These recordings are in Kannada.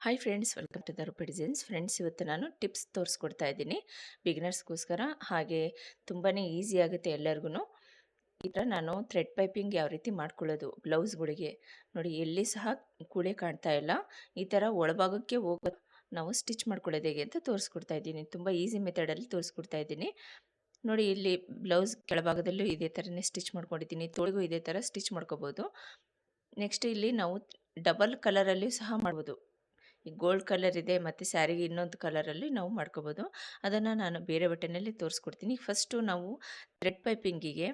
Hi friends welcome to the Roopi designs friends ಇವತ್ತು ನಾನು ಟಿಪ್ಸ್ ತೋರಿಸ್ಕೊಡ್ತಾ ಇದ್ದೀನಿ. ಬಿಗಿನರ್ಸ್ಗೋಸ್ಕರ ಹಾಗೆ ತುಂಬಾ ಈಸಿ ಆಗುತ್ತೆ ಎಲ್ಲರಿಗೂ ಈ ಥರ ನಾನು ಥ್ರೆಡ್ ಪೈಪಿಂಗ್ ಯಾವ ರೀತಿ ಮಾಡ್ಕೊಳ್ಳೋದು ಬ್ಲೌಸ್ಗಳಿಗೆ ನೋಡಿ, ಎಲ್ಲಿ ಸಹ ಕೂಳೆ ಕಾಣ್ತಾ ಇಲ್ಲ. ಈ ಥರ ಒಳಭಾಗಕ್ಕೆ ಹೋಗೋ ನಾವು ಸ್ಟಿಚ್ ಮಾಡ್ಕೊಳ್ಳೋದು ಹೇಗೆ ಅಂತ ತೋರಿಸ್ಕೊಡ್ತಾ ಇದ್ದೀನಿ. ತುಂಬ ಈಸಿ ಮೆಥಡಲ್ಲಿ ತೋರಿಸ್ಕೊಡ್ತಾ ಇದ್ದೀನಿ. ನೋಡಿ, ಇಲ್ಲಿ ಬ್ಲೌಸ್ ಕೆಳಭಾಗದಲ್ಲೂ ಇದೇ ಥರನೇ ಸ್ಟಿಚ್ ಮಾಡ್ಕೊಂಡಿದ್ದೀನಿ. ತೋಳಿಗೂ ಇದೇ ಥರ ಸ್ಟಿಚ್ ಮಾಡ್ಕೋಬೋದು. ನೆಕ್ಸ್ಟ್ ಇಲ್ಲಿ ನಾವು ಡಬಲ್ ಕಲರಲ್ಲಿ ಸಹ ಮಾಡ್ಬೋದು. ಈ ಗೋಲ್ಡ್ ಕಲರ್ ಇದೆ ಮತ್ತು ಸ್ಯಾರಿಗೆ ಇನ್ನೊಂದು ಕಲರಲ್ಲಿ ನಾವು ಮಾಡ್ಕೋಬೋದು. ಅದನ್ನು ನಾನು ಬೇರೆ ಬಟ್ಟೆನಲ್ಲಿ ತೋರಿಸ್ಕೊಡ್ತೀನಿ. ಫಸ್ಟು ನಾವು ಥ್ರೆಡ್ ಪೈಪಿಂಗಿಗೆ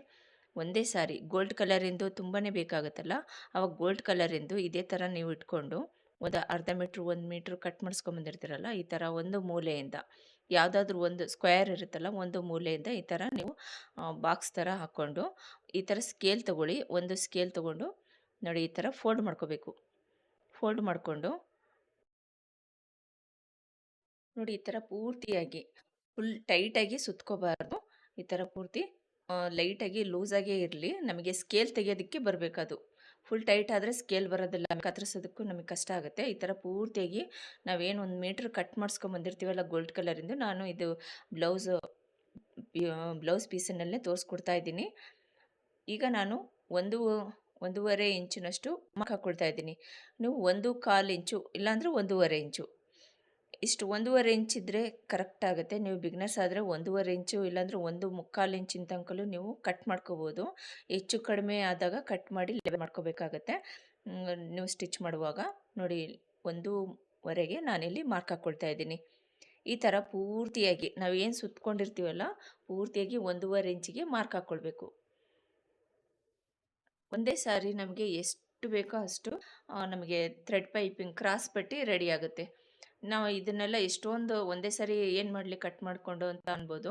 ಒಂದೇ ಸಾರಿ ಗೋಲ್ಡ್ ಕಲರಿಂದು ತುಂಬಾ ಬೇಕಾಗುತ್ತಲ್ಲ ಆವಾಗ ಗೋಲ್ಡ್ ಕಲರಿಂದು ಇದೇ ಥರ ನೀವು ಇಟ್ಕೊಂಡು ಒಂದು ಅರ್ಧ ಮೀಟ್ರ್, ಒಂದು ಮೀಟ್ರ್ ಕಟ್ ಮಾಡಿಸ್ಕೊಂಬಂದಿರ್ತೀರಲ್ಲ, ಈ ಥರ ಒಂದು ಮೂಲೆಯಿಂದ, ಯಾವುದಾದ್ರೂ ಒಂದು ಸ್ಕ್ವೇರ್ ಇರುತ್ತಲ್ಲ, ಒಂದು ಮೂಲೆಯಿಂದ ಈ ಥರ ನೀವು ಬಾಕ್ಸ್ ಥರ ಹಾಕ್ಕೊಂಡು ಈ ಥರ ಸ್ಕೇಲ್ ತೊಗೊಳ್ಳಿ, ಒಂದು ಸ್ಕೇಲ್ ತೊಗೊಂಡು ನೋಡಿ ಈ ಥರ ಫೋಲ್ಡ್ ಮಾಡ್ಕೋಬೇಕು. ಫೋಲ್ಡ್ ಮಾಡಿಕೊಂಡು ನೋಡಿ ಈ ಥರ ಪೂರ್ತಿಯಾಗಿ ಫುಲ್ ಟೈಟಾಗಿ ಸುತ್ಕೋಬಾರ್ದು. ಈ ಥರ ಪೂರ್ತಿ ಲೈಟಾಗಿ ಲೂಸಾಗೇ ಇರಲಿ. ನಮಗೆ ಸ್ಕೇಲ್ ತೆಗೆಯೋದಕ್ಕೆ ಬರಬೇಕದು. ಫುಲ್ ಟೈಟ್ ಆದರೆ ಸ್ಕೇಲ್ ಬರೋದಿಲ್ಲ. ಕತ್ತರಿಸೋದಕ್ಕೂ ನಮಗೆ ಕಷ್ಟ ಆಗುತ್ತೆ. ಈ ಥರ ಪೂರ್ತಿಯಾಗಿ ನಾವೇನು ಒಂದು ಮೀಟ್ರ್ ಕಟ್ ಮಾಡಿಸ್ಕೊಂಬಂದಿರ್ತೀವಲ್ಲ ಗೋಲ್ಡ್ ಕಲರಿಂದು, ನಾನು ಇದು ಬ್ಲೌಸ್ ಬ್ಲೌಸ್ ಪೀಸನ್ನಲ್ಲೇ ತೋರಿಸ್ಕೊಡ್ತಾ ಇದ್ದೀನಿ. ಈಗ ನಾನು ಒಂದು, ಒಂದೂವರೆ ಇಂಚಿನಷ್ಟು ಮಾರ್ಕ್ ಹಾಕ್ಕೊಳ್ತಾ ಇದ್ದೀನಿ. ನೀವು ಒಂದು ಕಾಲು ಇಂಚು, ಇಲ್ಲಾಂದರೆ ಒಂದೂವರೆ ಇಂಚು. ಇಷ್ಟು ಒಂದೂವರೆ ಇಂಚ್ ಇದ್ದರೆ ಕರೆಕ್ಟ್ ಆಗುತ್ತೆ. ನೀವು ಬಿಗ್ನರ್ಸ್ ಆದರೆ ಒಂದೂವರೆ ಇಂಚು ಇಲ್ಲಾಂದರೆ ಒಂದು ಮುಕ್ಕಾಲು ಇಂಚಿನ ತನಕಲೂ ನೀವು ಕಟ್ ಮಾಡ್ಕೋಬೋದು. ಹೆಚ್ಚು ಕಡಿಮೆ ಆದಾಗ ಕಟ್ ಮಾಡಿ ಲೆವೆಲ್ ಮಾಡ್ಕೋಬೇಕಾಗತ್ತೆ. ನೀವು ಸ್ಟಿಚ್ ಮಾಡುವಾಗ ನೋಡಿ ಒಂದೂವರೆಗೆ ನಾನಿಲ್ಲಿ ಮಾರ್ಕ್ ಹಾಕ್ಕೊಳ್ತಾ ಇದ್ದೀನಿ. ಈ ಥರ ಪೂರ್ತಿಯಾಗಿ ನಾವು ಏನು ಸುತ್ಕೊಂಡಿರ್ತೀವಲ್ಲ, ಪೂರ್ತಿಯಾಗಿ ಒಂದೂವರೆ ಇಂಚಿಗೆ ಮಾರ್ಕ್ ಹಾಕ್ಕೊಳ್ಬೇಕು ಒಂದೇ ಸಾರಿ ನಮಗೆ ಎಷ್ಟು ಬೇಕೋ ಅಷ್ಟು ನಮಗೆ ಥ್ರೆಡ್ ಪೈಪಿಂಗ್ ಕ್ರಾಸ್ ಪಟ್ಟಿ ರೆಡಿ ಆಗುತ್ತೆ. ನಾವು ಇದನ್ನೆಲ್ಲ ಎಷ್ಟೊಂದು ಒಂದೇ ಸಾರಿ ಏನು ಮಾಡಲಿ ಕಟ್ ಮಾಡಿಕೊಂಡು ಅಂತ ಅನ್ಬೋದು.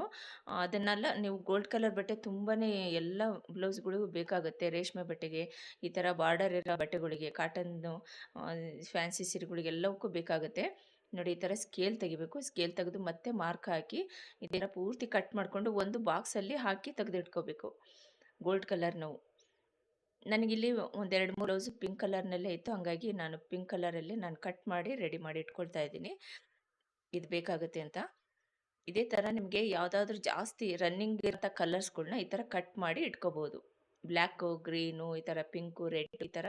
ಅದನ್ನೆಲ್ಲ ನೀವು ಗೋಲ್ಡ್ ಕಲರ್ ಬಟ್ಟೆ ತುಂಬಾ ಎಲ್ಲ ಬ್ಲೌಸ್ಗಳಿಗೂ ಬೇಕಾಗುತ್ತೆ. ರೇಷ್ಮೆ ಬಟ್ಟೆಗೆ, ಈ ಥರ ಬಾರ್ಡರ್ ಇರೋ ಬಟ್ಟೆಗಳಿಗೆ ಕಾಟನ್ನು ಫ್ಯಾನ್ಸಿ ಸೀರೆಗಳಿಗೆಲ್ಲವಕ್ಕೂ ಬೇಕಾಗುತ್ತೆ. ನೋಡಿ, ಈ ಥರ ಸ್ಕೇಲ್ ತೆಗಿಬೇಕು. ಸ್ಕೇಲ್ ತೆಗೆದು ಮತ್ತೆ ಮಾರ್ಕ್ ಹಾಕಿ, ಇದೆಲ್ಲ ಪೂರ್ತಿ ಕಟ್ ಮಾಡಿಕೊಂಡು ಒಂದು ಬಾಕ್ಸಲ್ಲಿ ಹಾಕಿ ತೆಗೆದಿಟ್ಕೋಬೇಕು. ಗೋಲ್ಡ್ ಕಲರ್ ನಾವು. ನನಗಿಲ್ಲಿ ಒಂದೆರಡು ಮೂರು ಬ್ಲೌಸು ಪಿಂಕ್ ಕಲರ್ನಲ್ಲೇ ಇತ್ತು. ಹಾಗಾಗಿ ನಾನು ಪಿಂಕ್ ಕಲರಲ್ಲಿ ನಾನು ಕಟ್ ಮಾಡಿ ರೆಡಿ ಮಾಡಿ ಇಟ್ಕೊಳ್ತಾ ಇದ್ದೀನಿ. ಇದು ಬೇಕಾಗುತ್ತೆ ಅಂತ. ಇದೇ ಥರ ನಿಮಗೆ ಯಾವುದಾದ್ರೂ ಜಾಸ್ತಿ ರನ್ನಿಂಗ್ ಇರೋಂಥ ಕಲರ್ಸ್ಗಳನ್ನ ಈ ಥರ ಕಟ್ ಮಾಡಿ ಇಟ್ಕೋಬೋದು. ಬ್ಲ್ಯಾಕು, ಗ್ರೀನು, ಈ ಥರ ಪಿಂಕು, ರೆಡ್ ಈ ಥರ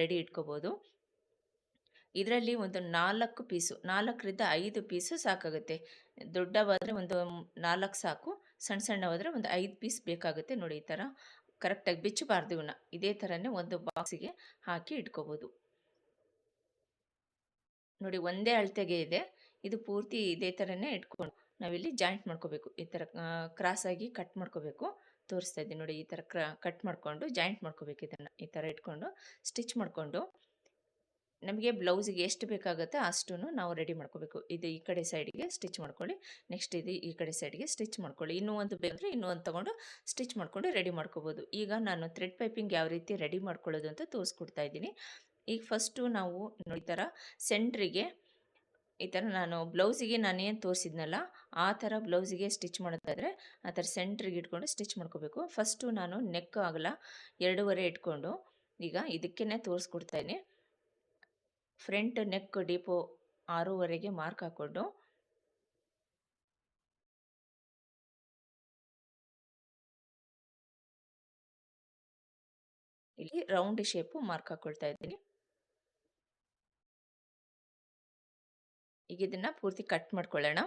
ರೆಡಿ ಇಟ್ಕೋಬೋದು. ಇದರಲ್ಲಿ ಒಂದು ನಾಲ್ಕು ಪೀಸು, ನಾಲ್ಕರಿಂದ ಐದು ಪೀಸು ಸಾಕಾಗುತ್ತೆ. ದೊಡ್ಡವಾದರೆ ಒಂದು ನಾಲ್ಕು ಸಾಕು, ಸಣ್ಣ ಸಣ್ಣವಾದರೆ ಒಂದು ಐದು ಪೀಸ್ ಬೇಕಾಗುತ್ತೆ ನೋಡಿ ಈ ಥರ. ಕರೆಕ್ಟಾಗಿ ಬಿಚ್ಚಬಾರ್ದು ಇವನ್ನ. ಇದೇ ಥರನೇ ಒಂದು ಬಾಕ್ಸಿಗೆ ಹಾಕಿ ಇಟ್ಕೋಬೋದು. ನೋಡಿ, ಒಂದೇ ಅಳತೆಗೆ ಇದೆ. ಇದು ಪೂರ್ತಿ ಇದೇ ಥರನೇ ಇಟ್ಕೊಂಡು ನಾವಿಲ್ಲಿ ಜಾಯಿಂಟ್ ಮಾಡ್ಕೋಬೇಕು. ಈ ಥರ ಕ್ರಾಸಾಗಿ ಕಟ್ ಮಾಡ್ಕೋಬೇಕು. ತೋರಿಸ್ತಾ ಇದ್ದೀನಿ ನೋಡಿ, ಈ ಥರ ಕ್ರ, ಕಟ್ ಮಾಡಿಕೊಂಡು ಜಾಯಿಂಟ್ ಮಾಡ್ಕೋಬೇಕು ಇದನ್ನು. ಈ ಥರ ಇಟ್ಕೊಂಡು ಸ್ಟಿಚ್ ಮಾಡಿಕೊಂಡು ನಮಗೆ ಬ್ಲೌಸಿಗೆ ಎಷ್ಟು ಬೇಕಾಗುತ್ತೆ ಅಷ್ಟು ನಾವು ರೆಡಿ ಮಾಡ್ಕೋಬೇಕು. ಇದು ಈ ಕಡೆ ಸೈಡ್ಗೆ ಸ್ಟಿಚ್ ಮಾಡ್ಕೊಳ್ಳಿ, ನೆಕ್ಸ್ಟ್ ಇದು ಈ ಕಡೆ ಸೈಡ್ಗೆ ಸ್ಟಿಚ್ ಮಾಡ್ಕೊಳ್ಳಿ. ಇನ್ನೂ ಒಂದು ಬೇಕಂದರೆ ಇನ್ನೂ ಒಂದು ತೊಗೊಂಡು ಸ್ಟಿಚ್ ಮಾಡಿಕೊಂಡು ರೆಡಿ ಮಾಡ್ಕೋಬೋದು. ಈಗ ನಾನು ಥ್ರೆಡ್ ಪೈಪಿಂಗ್ ಯಾವ ರೀತಿ ರೆಡಿ ಮಾಡ್ಕೊಳ್ಳೋದು ಅಂತ ತೋರಿಸ್ಕೊಡ್ತಾ ಇದ್ದೀನಿ. ಈಗ ಫಸ್ಟು ನಾವು ಈ ಥರ ಸೆಂಟ್ರಿಗೆ ಈ ಥರ ನಾನು ಬ್ಲೌಸಿಗೆ ನಾನೇನು ತೋರಿಸಿದ್ನಲ್ಲ, ಆ ಥರ ಬ್ಲೌಸಿಗೆ ಸ್ಟಿಚ್ ಮಾಡೋದಾದರೆ ಆ ಥರ ಸೆಂಟ್ರಿಗೆ ಇಟ್ಕೊಂಡು ಸ್ಟಿಚ್ ಮಾಡ್ಕೋಬೇಕು. ಫಸ್ಟು ನಾನು ನೆಕ್ ಆಗಲ್ಲ, ಎರಡೂವರೆ ಇಟ್ಕೊಂಡು ಈಗ ಇದಕ್ಕೇ ತೋರಿಸ್ಕೊಡ್ತಾಯಿದ್ದೀನಿ ಫ್ರಂಟ್ ನೆಕ್ ಡಿಪೋ ಆರೂವರೆಗೆ ಮಾರ್ಕ್ ಹಾಕ್ಕೊಂಡು ಇಲ್ಲಿ ರೌಂಡ್ ಶೇಪು ಮಾರ್ಕ್ ಹಾಕೊಳ್ತಾ ಇದ್ದೀನಿ. ಈಗ ಇದನ್ನ ಪೂರ್ತಿ ಕಟ್ ಮಾಡ್ಕೊಳ್ಳೋಣ.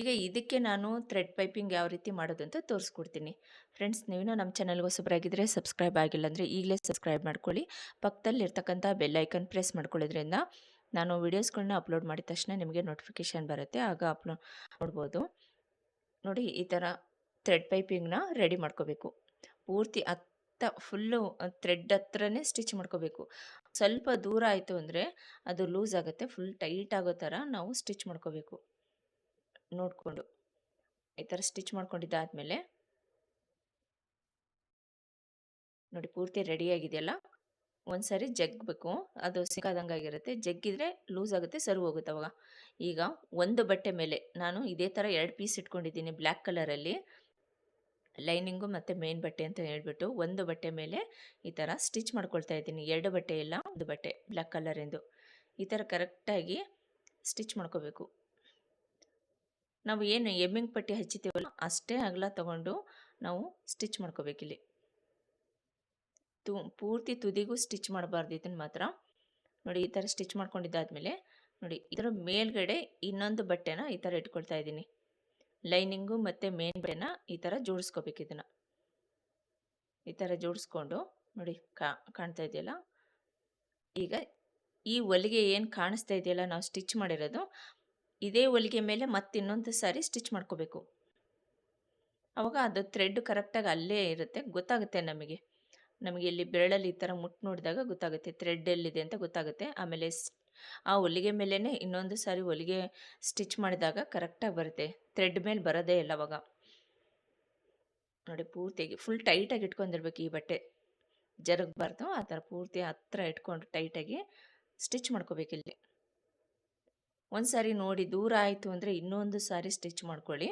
ಈಗ ಇದಕ್ಕೆ ನಾನು ಥ್ರೆಡ್ ಪೈಪಿಂಗ್ ಯಾವ ರೀತಿ ಮಾಡೋದು ಅಂತ ತೋರಿಸ್ಕೊಡ್ತೀನಿ. ಫ್ರೆಂಡ್ಸ್ ನೀವು ನಮ್ಮ ಚಾನಲ್ಗೆ ಹೊಸಬರಾಗಿದ್ದರೆ ಸಬ್ಸ್ಕ್ರೈಬ್ ಆಗಿಲ್ಲ ಅಂದರೆ ಈಗಲೇ ಸಬ್ಸ್ಕ್ರೈಬ್ ಮಾಡ್ಕೊಳ್ಳಿ. ಪಕ್ಕದಲ್ಲಿರ್ತಕ್ಕಂಥ ಬೆಲ್ಲೈಕನ್ ಪ್ರೆಸ್ ಮಾಡ್ಕೊಳ್ಳೋದ್ರಿಂದ ನಾನು ವೀಡಿಯೋಸ್ಗಳನ್ನ ಅಪ್ಲೋಡ್ ಮಾಡಿದ ತಕ್ಷಣ ನಿಮಗೆ ನೋಟಿಫಿಕೇಷನ್ ಬರುತ್ತೆ, ಆಗ ಅಪ್ಲೋಡ್ ನೋಡ್ಬೋದು. ನೋಡಿ, ಈ ಥರ ಥ್ರೆಡ್ ಪೈಪಿಂಗ್ನ ರೆಡಿ ಮಾಡ್ಕೋಬೇಕು. ಪೂರ್ತಿ ಹತ್ತ ಫುಲ್ಲು ಥ್ರೆಡ್ ಹತ್ರನೇ ಸ್ಟಿಚ್ ಮಾಡ್ಕೋಬೇಕು. ಸ್ವಲ್ಪ ದೂರ ಆಯಿತು ಅಂದರೆ ಅದು ಲೂಸ್ ಆಗುತ್ತೆ, ಫುಲ್ ಟೈಟ್ ಆಗೋ ಥರ ನಾವು ಸ್ಟಿಚ್ ಮಾಡ್ಕೋಬೇಕು. ನೋಡಿಕೊಂಡು ಈ ಥರ ಸ್ಟಿಚ್ ಮಾಡ್ಕೊಂಡಿದ್ದಾದಮೇಲೆ ನೋಡಿ ಪೂರ್ತಿ ರೆಡಿಯಾಗಿದೆಯಲ್ಲ ಒಂದು ಸಾರಿ ಜಗ್ಬೇಕು ಅದು ಸಿಕ್ಕಾದಂಗಾಗಿರುತ್ತೆ ಜಗ್ಗಿದ್ರೆ ಲೂಸ್ ಆಗುತ್ತೆ ಸರಿ ಹೋಗುತ್ತೆ ಅವಾಗ. ಈಗ ಒಂದು ಬಟ್ಟೆ ಮೇಲೆ ನಾನು ಇದೇ ಥರ ಎರಡು ಪೀಸ್ ಇಟ್ಕೊಂಡಿದ್ದೀನಿ ಬ್ಲ್ಯಾಕ್ ಕಲರಲ್ಲಿ ಲೈನಿಂಗು ಮತ್ತು ಮೇನ್ ಬಟ್ಟೆ ಅಂತ ಹೇಳ್ಬಿಟ್ಟು ಒಂದು ಬಟ್ಟೆ ಮೇಲೆ ಈ ಥರ ಸ್ಟಿಚ್ ಮಾಡ್ಕೊಳ್ತಾ ಇದ್ದೀನಿ. ಎರಡು ಬಟ್ಟೆ ಇಲ್ಲ, ಒಂದು ಬಟ್ಟೆ ಬ್ಲ್ಯಾಕ್ ಕಲರಿಂದು ಈ ಥರ ಕರೆಕ್ಟಾಗಿ ಸ್ಟಿಚ್ ಮಾಡ್ಕೋಬೇಕು. ನಾವು ಏನು ಎಮ್ಮಿಂಗ್ ಪಟ್ಟಿ ಹಚ್ಚಿತೀವಲ್ಲ ಅಷ್ಟೇ ಅಗಲ ತಗೊಂಡು ನಾವು ಸ್ಟಿಚ್ ಮಾಡ್ಕೋಬೇಕಿಲ್ಲಿ ತು, ಪೂರ್ತಿ ತುದಿಗೂ ಸ್ಟಿಚ್ ಮಾಡಬಾರ್ದು ಇದನ್ನು ಮಾತ್ರ. ನೋಡಿ, ಈ ಥರ ಸ್ಟಿಚ್ ಮಾಡ್ಕೊಂಡಿದ್ದಾದಮೇಲೆ ನೋಡಿ ಇದರ ಮೇಲ್ಗಡೆ ಇನ್ನೊಂದು ಬಟ್ಟೆನ ಈ ಥರ ಇಟ್ಕೊಳ್ತಾ ಇದ್ದೀನಿ. ಲೈನಿಂಗು ಮತ್ತು ಮೇನ್ ಬಟ್ಟೆನ ಈ ಥರ ಜೋಡಿಸ್ಕೋಬೇಕು ಇದನ್ನು. ಈ ಥರ ಜೋಡಿಸ್ಕೊಂಡು ನೋಡಿ ಕಾಣ್ತಾ ಇದೆಯಲ್ಲ? ಈಗ ಈ ಹೊಲಿಗೆ ಏನು ಕಾಣಿಸ್ತಾ ಇದೆಯಲ್ಲ, ನಾವು ಸ್ಟಿಚ್ ಮಾಡಿರೋದು ಇದೇ ಹೊಲಿಗೆ ಮೇಲೆ ಮತ್ತೆ ಇನ್ನೊಂದು ಸಾರಿ ಸ್ಟಿಚ್ ಮಾಡ್ಕೋಬೇಕು. ಅವಾಗ ಅದು ಥ್ರೆಡ್ ಕರೆಕ್ಟಾಗಿ ಅಲ್ಲೇ ಇರುತ್ತೆ, ಗೊತ್ತಾಗುತ್ತೆ ನಮಗೆ. ನಮಗೆ ಇಲ್ಲಿ ಬೆರಳಲ್ಲಿ ಈ ಥರ ಮುಟ್ಟು ನೋಡಿದಾಗ ಗೊತ್ತಾಗುತ್ತೆ ಥ್ರೆಡ್ ಎಲ್ಲಿದೆ ಅಂತ ಗೊತ್ತಾಗುತ್ತೆ. ಆಮೇಲೆ ಆ ಹೊಲಿಗೆ ಮೇಲೇ ಇನ್ನೊಂದು ಸಾರಿ ಹೊಲಿಗೆ ಸ್ಟಿಚ್ ಮಾಡಿದಾಗ ಕರೆಕ್ಟಾಗಿ ಬರುತ್ತೆ. ಥ್ರೆಡ್ ಮೇಲೆ ಬರೋದೇ ಇಲ್ಲ ಅವಾಗ. ನೋಡಿ ಪೂರ್ತಿಯಾಗಿ ಫುಲ್ ಟೈಟಾಗಿ ಇಟ್ಕೊಂಡಿರ್ಬೇಕು ಈ ಬಟ್ಟೆ. ಜರುಗಬಾರ್ದು, ಆ ಥರ ಪೂರ್ತಿ ಹತ್ರ ಇಟ್ಕೊಂಡು ಟೈಟಾಗಿ ಸ್ಟಿಚ್ ಮಾಡ್ಕೋಬೇಕಿಲ್ಲಿ. ಒಂದು ಸಾರಿ ನೋಡಿ ದೂರ ಆಯಿತು ಅಂದರೆ ಇನ್ನೊಂದು ಸಾರಿ ಸ್ಟಿಚ್ ಮಾಡ್ಕೊಳ್ಳಿ.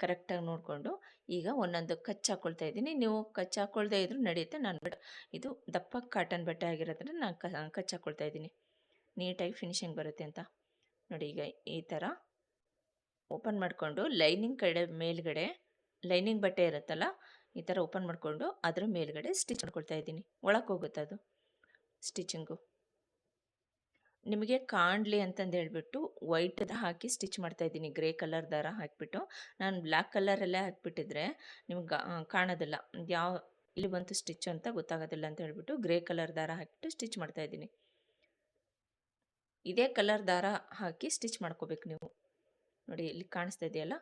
ಕರೆಕ್ಟಾಗಿ ನೋಡಿಕೊಂಡು ಈಗ ಒಂದೊಂದು ಕಚ್ ಹಾಕ್ಕೊಳ್ತಾ ಇದ್ದೀನಿ. ನೀವು ಕಚ್ ಹಾಕ್ಕೊಳ್ದೇ ಇದ್ರೂ ನಡೆಯುತ್ತೆ. ನಾನು ಬಟ್ ಇದು ದಪ್ಪ ಕಾಟನ್ ಬಟ್ಟೆ ಆಗಿರೋದ್ರೆ ನಾನು ಕ, ಕಚ್ ಹಾಕ್ಕೊಳ್ತಾ ಇದ್ದೀನಿ. ನೀಟಾಗಿ ಫಿನಿಶಿಂಗ್ ಬರುತ್ತೆ ಅಂತ. ನೋಡಿ ಈಗ ಈ ಥರ ಓಪನ್ ಮಾಡಿಕೊಂಡು ಲೈನಿಂಗ್ ಕಡೆ ಮೇಲ್ಗಡೆ ಲೈನಿಂಗ್ ಬಟ್ಟೆ ಇರುತ್ತಲ್ಲ, ಈ ಥರ ಓಪನ್ ಮಾಡಿಕೊಂಡು ಅದ್ರ ಮೇಲ್ಗಡೆ ಸ್ಟಿಚ್ ಮಾಡ್ಕೊಳ್ತಾ ಇದ್ದೀನಿ. ಒಳಗೆ ಹೋಗುತ್ತೆ ಅದು? ಸ್ಟಿಚಿಂಗು ನಿಮಗೆ ಕಾಣಲಿ ಅಂತಂದು ಹೇಳ್ಬಿಟ್ಟು ವೈಟ್ ಹಾಕಿ ಸ್ಟಿಚ್ ಮಾಡ್ತಾ ಇದ್ದೀನಿ, ಗ್ರೇ ಕಲರ್ ದಾರ ಹಾಕಿಬಿಟ್ಟು. ನಾನು ಬ್ಲ್ಯಾಕ್ ಕಲರಲ್ಲೇ ಹಾಕಿಬಿಟ್ಟಿದ್ರೆ ನಿಮ್ಗೆ ಕಾಣೋದಿಲ್ಲ. ಯಾವ, ಇಲ್ಲಿ ಬಂತು ಸ್ಟಿಚ್ ಅಂತ ಗೊತ್ತಾಗೋದಿಲ್ಲ ಅಂತ ಹೇಳ್ಬಿಟ್ಟು ಗ್ರೇ ಕಲರ್ ದಾರ ಹಾಕಿಬಿಟ್ಟು ಸ್ಟಿಚ್ ಮಾಡ್ತಾ ಇದ್ದೀನಿ. ಇದೇ ಕಲರ್ ದಾರ ಹಾಕಿ ಸ್ಟಿಚ್ ಮಾಡ್ಕೋಬೇಕು ನೀವು. ನೋಡಿ, ಇಲ್ಲಿ ಕಾಣಿಸ್ತಾ ಇದೆಯಲ್ಲ?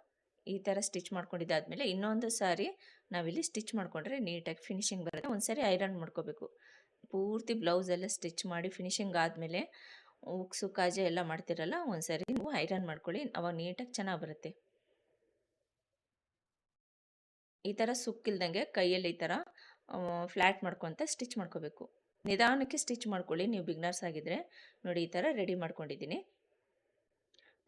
ಈ ಥರ ಸ್ಟಿಚ್ ಮಾಡ್ಕೊಂಡಿದ್ದಾದಮೇಲೆ ಇನ್ನೊಂದು ಸಾರಿ ನಾವಿಲ್ಲಿ ಸ್ಟಿಚ್ ಮಾಡಿಕೊಂಡ್ರೆ ನೀಟಾಗಿ ಫಿನಿಶಿಂಗ್ ಬರುತ್ತೆ. ಒಂದು ಸಾರಿ ಐರನ್ ಮಾಡ್ಕೋಬೇಕು. ಪೂರ್ತಿ ಬ್ಲೌಸೆಲ್ಲ ಸ್ಟಿಚ್ ಮಾಡಿ ಫಿನಿಶಿಂಗ್ ಆದಮೇಲೆ ಉಕ್ಸು ಕಾಜೆ ಎಲ್ಲ ಮಾಡ್ತಿರಲ್ಲ, ಒಂದ್ಸರಿ ನೀವು ಐರನ್ ಮಾಡ್ಕೊಳ್ಳಿ. ಅವಾಗ ನೀಟಾಗಿ ಚೆನ್ನಾಗಿ ಬರುತ್ತೆ. ಈ ಥರ ಸುಕ್ಕಿಲ್ದಂಗೆ ಕೈಯಲ್ಲಿ ಈ ಥರ ಫ್ಲ್ಯಾಟ್ ಮಾಡ್ಕೊತ ಸ್ಟಿಚ್ ಮಾಡ್ಕೋಬೇಕು. ನಿಧಾನಕ್ಕೆ ಸ್ಟಿಚ್ ಮಾಡ್ಕೊಳ್ಳಿ. ನೀವು ಬಿಗ್ನರ್ಸ್ ಆಗಿದ್ರೆ ನೋಡಿ, ಈ ಥರ ರೆಡಿ ಮಾಡ್ಕೊಂಡಿದ್ದೀನಿ.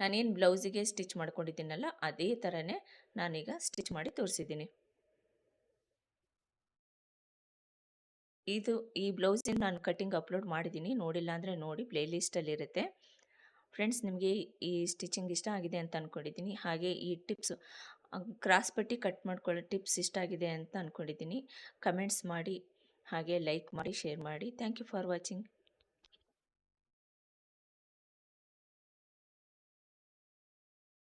ನಾನೇನು ಬ್ಲೌಸಿಗೆ ಸ್ಟಿಚ್ ಮಾಡ್ಕೊಂಡಿದ್ದೀನಲ್ಲ, ಅದೇ ಥರನೇ ನಾನೀಗ ಸ್ಟಿಚ್ ಮಾಡಿ ತೋರಿಸಿದ್ದೀನಿ. ಇದು ಈ ಬ್ಲೌಸಿನ ನಾನು ಕಟ್ಟಿಂಗ್ ಅಪ್ಲೋಡ್ ಮಾಡಿದ್ದೀನಿ. ನೋಡಿಲ್ಲ ಅಂದರೆ ನೋಡಿ ಪ್ಲೇ ಇರುತ್ತೆ ಫ್ರೆಂಡ್ಸ್, ನಿಮಗೆ ಈ ಸ್ಟಿಚಿಂಗ್ ಇಷ್ಟ ಆಗಿದೆ ಅಂತ ಅಂದ್ಕೊಂಡಿದ್ದೀನಿ ಹಾಗೆ ಈ ಟಿಪ್ಸ್ ಕ್ರಾಸ್ ಪಟ್ಟಿ ಕಟ್ ಮಾಡ್ಕೊಳ್ಳೋ ಟಿಪ್ಸ್ ಇಷ್ಟ ಆಗಿದೆ ಅಂತ ಅಂದ್ಕೊಂಡಿದ್ದೀನಿ ಕಮೆಂಟ್ಸ್ ಮಾಡಿ, ಹಾಗೆ ಲೈಕ್ ಮಾಡಿ, ಶೇರ್ ಮಾಡಿ. Thank you for watching.